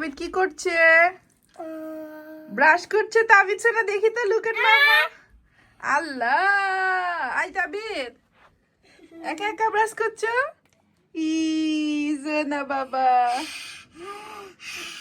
তাবিদ কি করছে? ব্রাশ করছে তাবিদ সোনা দেখি তো লুক এট মামা আল্লাহ! আই তাবিদ, একা একা ব্রাশ করছ? ই না বাবা।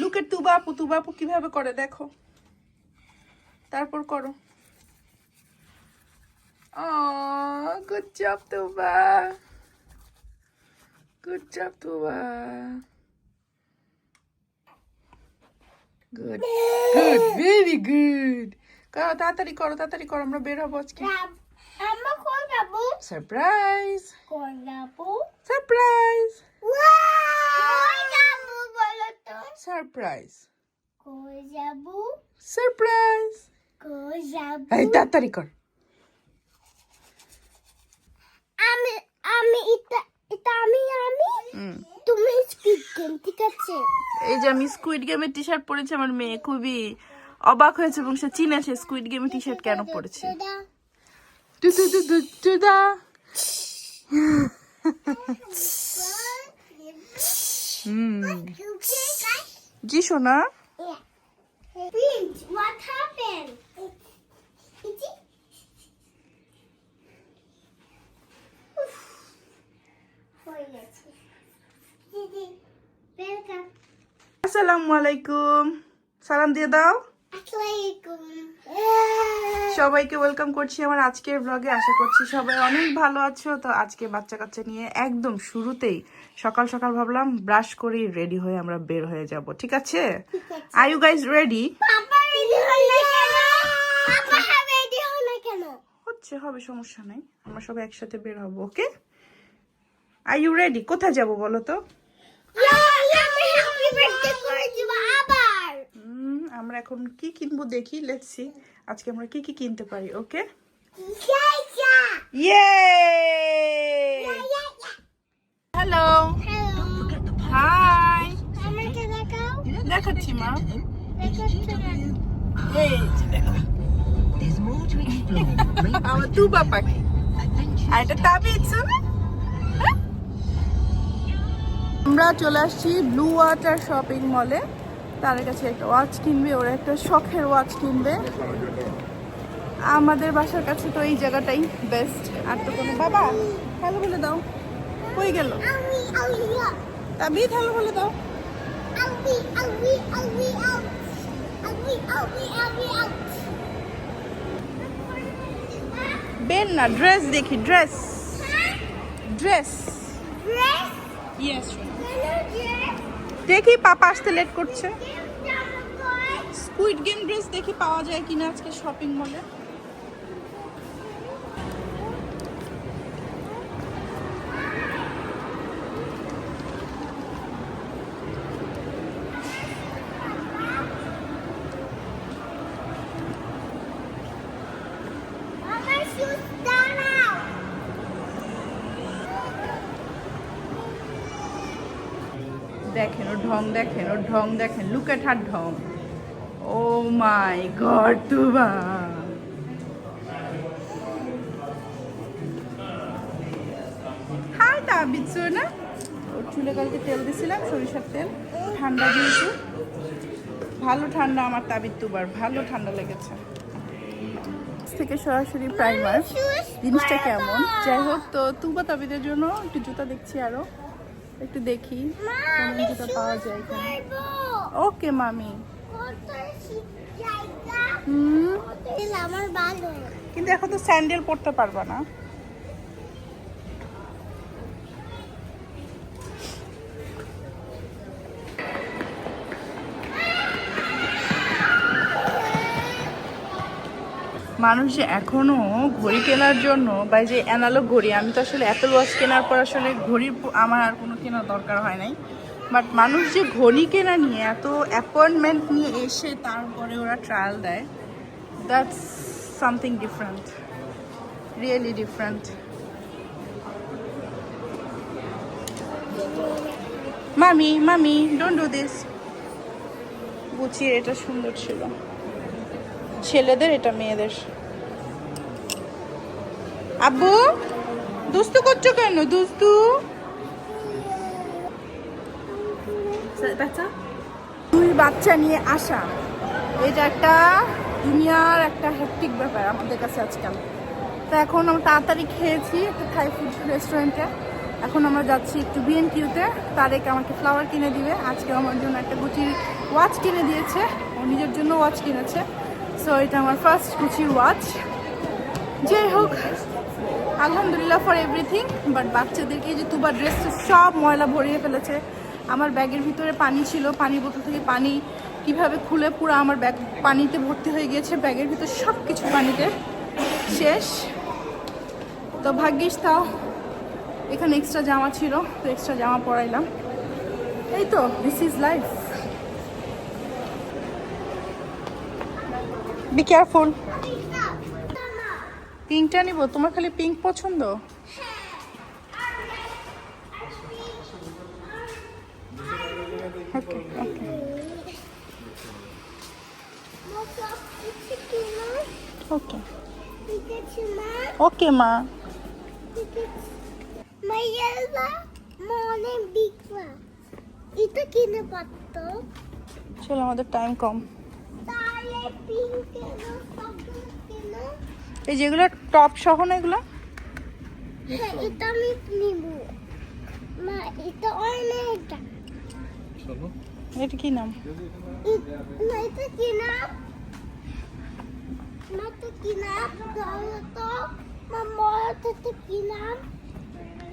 লুক এট তুবাপু তুবাপু কীভাবে করে, দেখো। তারপর করো। ও good job Tuba. Good job Tuba. Good good very good করো তাড়াতাড়ি করো তাড়াতাড়ি করো আমরা বের হব আজকে। আমরা কই যাব সারপ্রাইজ কই যাব সারপ্রাইজ কই যাব বলো তো? সারপ্রাইজ কই যাব সারপ্রাইজ কই যাব এই তাড়াতাড়ি কর। আমি আমি এটা এটা আমি আমি? হুম। তুমি স্পিড গেম ঠিক আছে? এই যে আমি স্কুইড গেমের টি শার্ট পরেছি আমার মেয়ে খুবই অবাক হয়েছে এবং সে চিনেছে স্কুইড গেমের টি শার্ট কেন পরেছে? টু টু টু টু টু দা হুম। জি সোনা। What happened? হয়ে গেছে। আসসালামু আলাইকুম। সালাম দিয়ে দাও। সবাইকে ওয়েলকাম করছি আমার আজকের ব্লগে আশা করছি সবাই অনেক ভালো আছো। তো আজকে বাচ্চা কাচ্চা নিয়ে একদম শুরুতেই সকাল সকাল ভাবলাম ব্রাশ করে রেডি হয়ে আমরা বের হয়ে যাব। ঠিক আছে? আর ইউ গাইজ রেডি হচ্ছে হবে সমস্যা নাই। আমরা সবাই একসাথে বের হব ওকে আর ইউ রেডি কোথায় যাব বলো তো? আমরা এখন কি কিনবো দেখি লেটস সি আজকে আমরা কি কি কিনতে পারি ওকে যা যা ইয়ে যা হ্যালো হ্যালো হাই আমাকে দেখাও দেখাচ্ছি মা দেখাচ্ছ না এই যে দেখো There's more to explore. Rainbow আমার তুবা পাখি Adventures আর এটা তাবিজ শোনো আমরা চলে আসছি ব্লু ওয়াটার শপিং মলে তার কাছে একটা ওয়াচ কিনবে ওরা একটা শখের ওয়াচ কিনবে। আমাদের বাসার কাছে তো এই জায়গাটাই বেস্ট আর তো কোনো বাবা হ্যালো বলে দাও। কই গেল? আমি হ্যালো বলে দাও। বেন না ড্রেস দেখি ড্রেস ড্রেস ড্রেস ইয়েস দেখি পাপা আসতে লেট করছে। স্কুইড গেম ড্রেস দেখি পাওয়া যায় কিনা আজকে শপিং মলে ঢং দেখেন, ওর ঢং দেখেন লুক এট হার ঢং। ও মাই গড তুবা না? ওর চুলে তেল দিছিলাম, সরিষার তেল, ঠান্ডা দিয়েছি। ভালো ঠান্ডা আমার তাবিদ তুবার, ভালো ঠান্ডা লেগেছে। থেকে সরাসরি জিনিসটা কেমন? যাই হোক, তো তুবা জন্য একটু জুতা দেখছি আরও। একটু দেখি কেমন জুতা পাওয়া যায় ওকে মামি। কিন্তু এখন তো স্যান্ডেল পরতে পারবা না। মানুষ যে এখনও ঘড়ি কেনার জন্য বা যে অ্যানালগ ঘড়ি, আমি তো আসলে অ্যাপেল ওয়াচ কেনার পর আসলে ঘড়ির আমার আর কোনো কেনার দরকার হয় নাই। বাট মানুষ যে ঘড়ি কেনা নিয়ে, এত অ্যাপয়েন্টমেন্ট নিয়ে এসে তারপরে ওরা ট্রায়াল দেয় that's something different really different মামি মামি ডোন্ট ডু দিস গুছিয়ে এটা সুন্দর ছিল। ছেলেদের এটা, মেয়েদের। আব্বু দুস্তু করছ কেন? দুস্তু। দুই বাচ্চা নিয়ে আসা। এটা একটা দুনিয়ার একটা হেক্টিক ব্যাপার আমাদের কাছে আজকাল। তো এখন আমরা তাড়াতাড়ি খেয়েছি একটা থাই ফুড রেস্টুরেন্টে এখন আমরা যাচ্ছি একটু বিএনকিউতে তারেক আমাকে ফ্লাওয়ার কিনে দিবে। আজকে আমার জন্য একটা গুচির ওয়াচ কিনে দিয়েছে। ও নিজের জন্য ওয়াচ কিনেছে। সো এটা আমার ফার্স্ট গুচির ওয়াচ যাই হোক আলহামদুলিল্লাহ ফর এভরিথিং বাট বাচ্চাদেরকে যে তুবা ড্রেস সব ময়লা ভরিয়ে ফেলেছে। আমার ব্যাগের ভিতরে পানি ছিল, পানির বোতল থেকে পানি কীভাবে খুলে পুরো আমার ব্যাগ পানিতে ভর্তি হয়ে গিয়েছে, ব্যাগের ভিতর সব কিছু পানিতে। শেষ। তো ভাগ্যিস তাও এখানে এক্সট্রা জামা ছিল, তো এক্সট্রা জামা পরাইলাম। এই তো this is life be careful পিঙ্কটা নিব তোমার খালি পিঙ্ক পছন্দ? ওকে ওকে ওকে মা। চলো আমাদের টাইম কম। তাহলে পিঙ্ক এই যেগুলো টপ সহ না এগুলো? হ্যাঁ এটা আমি নিব। মা এটা অনেক। এটা কি নাম? না এটা কি নাম? না তো কি নাম? তো। মামা কি নাম?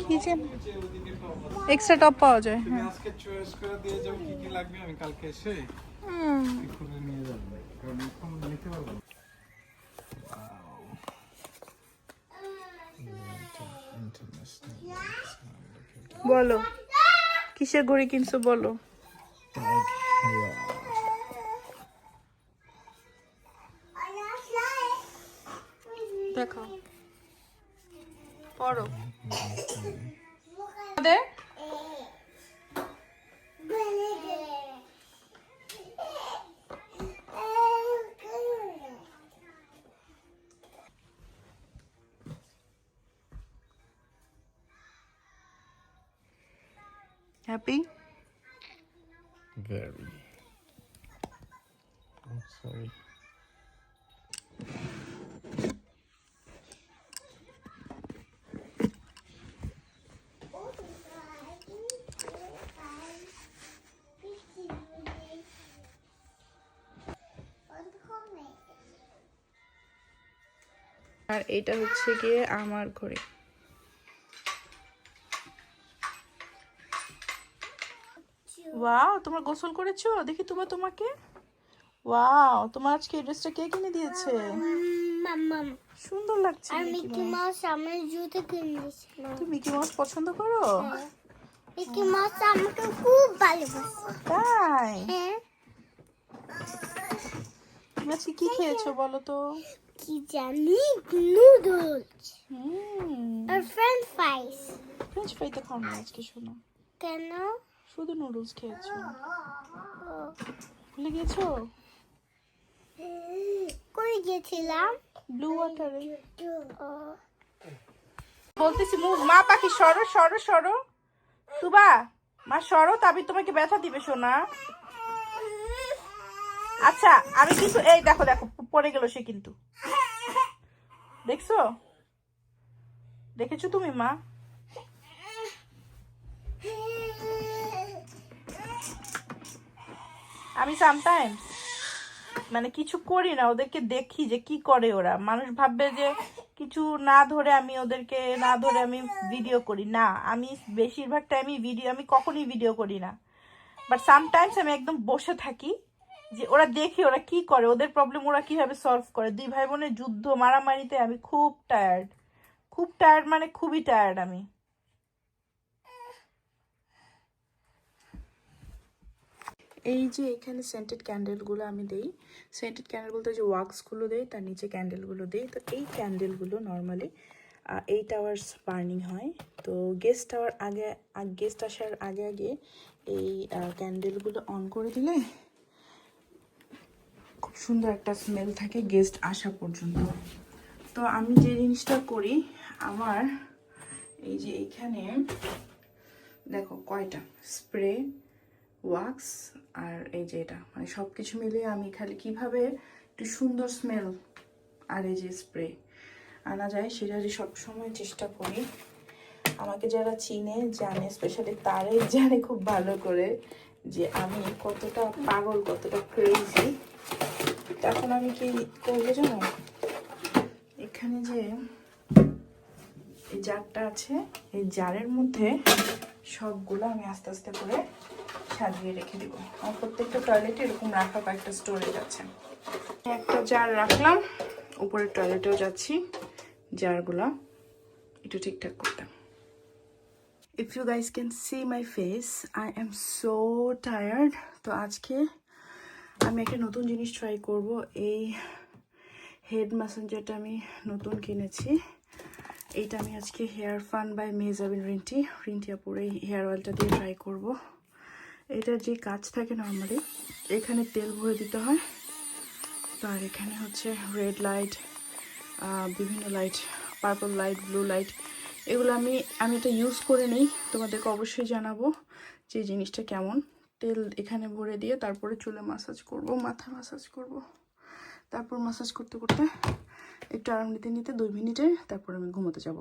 কি যে এক্সট্রা টপ পাওয়া যায় হ্যাঁ। আজকে চয়েস করে দিয়ে যাও কি কি লাগবে আমি কালকে এসে হুম। করে নিয়ে যাব। কারণ এখন নিতে পারব না। বলো। কিসের ঘড়ি কিনছো বলো। দেখো পড়ো। Very. Oh, sorry. আর এটা হচ্ছে গিয়ে আমার ঘড়ি ওয়াও তোমার গোসল করেছ? দেখি তোমার তোমাকে। ওয়াও তোমার আজকে এই ড্রেসটা কে কিনে দিয়েছে? মাম্মা সুন্দর লাগছে আর মিকি মাউস। আমার জুতো কিনেছিল তুমি মিকি মাউস পছন্দ করো? মিকি মাউস আমাকে খুব ভালোবাসে। তাই? হ্যাঁ। তুমি আজকে কি খেয়েছো বলো তো? কি জানি? নুডলস। হুম। আর ফ্রেঞ্চ ফ্রাইস ফ্রেঞ্চ ফ্রাই তো খাও না আজকে শোনো। কেন? শুধু নুডলস খেয়েছো? ভুলে গেছো কই গেছিলাম ব্লু ওয়াটারে বলতেছি মু মা পাখি সরো সরো সরো। তুবা মা সরো তাবি তোমাকে ব্যথা দিবে সোনা। আচ্ছা আমি কিন্তু এই দেখো দেখো পড়ে গেল সে কিন্তু। দেখছ? দেখেছ তুমি মা? আমি সামটাইমস মানে কিছু করি না, ওদেরকে দেখি যে কি করে ওরা। মানুষ ভাববে যে কিছু না ধরে আমি ওদেরকে, না ধরে আমি ভিডিও করি। না, আমি বেশিরভাগ টাইমই ভিডিও আমি কখনই ভিডিও করি না। বাট সামটাইমস আমি একদম বসে থাকি যে ওরা দেখি ওরা কি করে, ওদের প্রবলেম ওরা কীভাবে সলভ করে। দুই ভাই বোনের যুদ্ধ, মারামারিতে আমি খুব টায়ার্ড খুব টায়ার্ড মানে খুবই টায়ার্ড আমি। এই যে এখানে সেন্টেড ক্যান্ডেলগুলো আমি দেই সেন্টেড ক্যান্ডেল বলতে যে ওয়াক্সগুলো দেই, তার নিচে ক্যান্ডেলগুলো দেই। তো এই ক্যান্ডেলগুলো নর্মালি এইট আওয়ার্স বার্নিং হয়। তো গেস্ট আওয়ার আগে গেস্ট আসার আগে আগে এই ক্যান্ডেলগুলো অন করে দিলে খুব সুন্দর একটা স্মেল থাকে গেস্ট আসা পর্যন্ত। তো আমি যে জিনিসটা করি, আমার এই যে এখানে দেখো কয়টা? স্প্রে ওয়াক্স আর এই যে এটা মানে সব কিছু মিলিয়ে আমি খালি কীভাবে একটু সুন্দর স্মেল আর এই যে স্প্রে আনা যায় সেটারই সবসময় চেষ্টা করি। আমাকে যারা চিনে, জানে স্পেশালি তারাই জানে খুব ভালো করে যে আমি কতটা পাগল, কতটা ক্রেজি তখন আমি কি করব জানো? এখানে যে এই জারটা আছে, এই জারের মধ্যে সবগুলো আমি আস্তে আস্তে করে সাজিয়ে রেখে দিব। আমার প্রত্যেকটা টয়লেটে এরকম রাখা কয়েকটা স্টোরেজ আছে। একটা জার রাখলাম উপরে টয়লেটেও যাচ্ছি জারগুলা একটু ঠিকঠাক করতে। If you guys can see my face I am so tired তো আজকে আমি একটা নতুন জিনিস ট্রাই করব। এই হেড ম্যাসেঞ্জারটা আমি নতুন কিনেছি। এইটা আমি আজকে hair fun by Mezabin Rinti. Rinti আপুর এই হেয়ার অয়েলটা দিয়ে ট্রাই করব। এটার যে কাজ থাকে নর্মালি এখানে তেল ভরে দিতে হয়। তো আর এখানে হচ্ছে রেড লাইট বিভিন্ন light purple light blue light এগুলো আমি আমি এটা ইউজ করে নিই। তোমাদেরকে অবশ্যই জানাব যে জিনিসটা কেমন। তেল এখানে ভরে দিয়ে তারপরে চুলে মাসাজ করব, মাথা মাসাজ করব। তারপর মাসাজ করতে করতে একটু আরাম নিতে নিতে দুই মিনিটে তারপর আমি ঘুমোতে যাব।